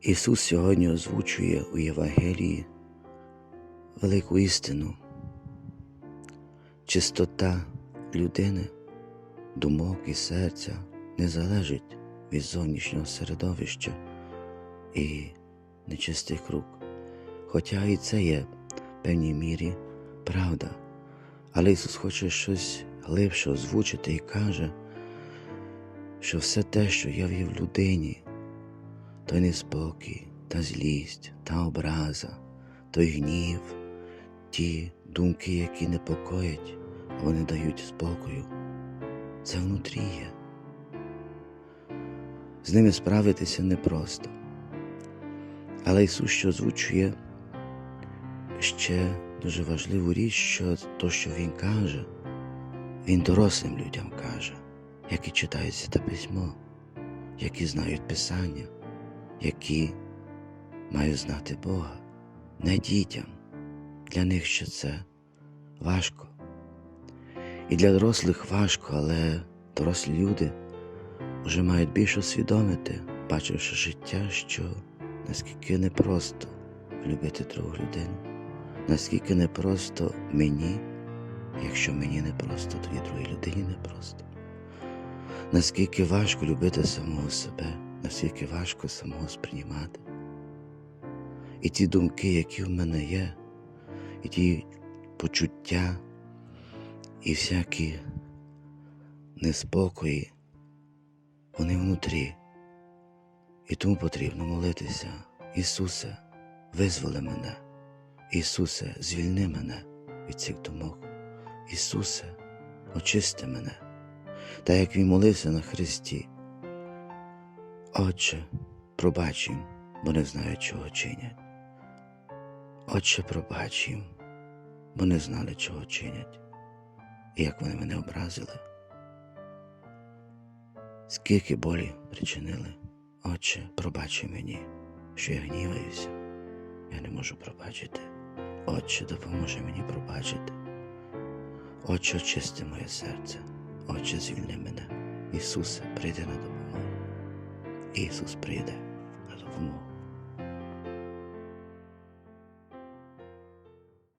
Ісус сьогодні озвучує у Євангелії велику істину. Чистота людини, думок і серця не залежить від зовнішнього середовища і нечистих рук. Хоча і це є в певній мірі правда. Але Ісус хоче щось глибше озвучити і каже, що все те, що є в людині, той неспокій, та злість, та образа, той гнів, ті думки, які непокоять, вони дають спокою, це внутрі є. З ними справитися непросто. Але Ісус що озвучує ще дуже важливу річ, що то, що Він каже, Він дорослим людям каже, які читають Святе письмо, які знають Писання, які мають знати Бога, не дітям. Для них ще це важко. І для дорослих важко, але дорослі люди вже мають більше усвідомити, бачивши життя, що наскільки непросто любити другу людину, наскільки непросто мені, якщо мені непросто, то і другій людині непросто. Наскільки важко любити самого себе, наскільки важко самого сприймати. І ті думки, які в мене є, і ті почуття, і всякі неспокої, вони внутрі. І тому потрібно молитися. Ісусе, визволи мене. Ісусе, звільни мене від цих думок. Ісусе, очисти мене. Та як він молився на Христі. Отче, пробач їм, бо не знають, чого чинять. Отче, пробач їм, бо не знали, чого чинять, і як вони мене образили. Скільки болі причинили, Отче, пробачи мені, що я гніваюся, я не можу пробачити. Отче, допоможи мені пробачити. Отче, очисти моє серце, Отче, звільни мене. Ісусе, прийди на допомогу. Ісус прийде на допомогу.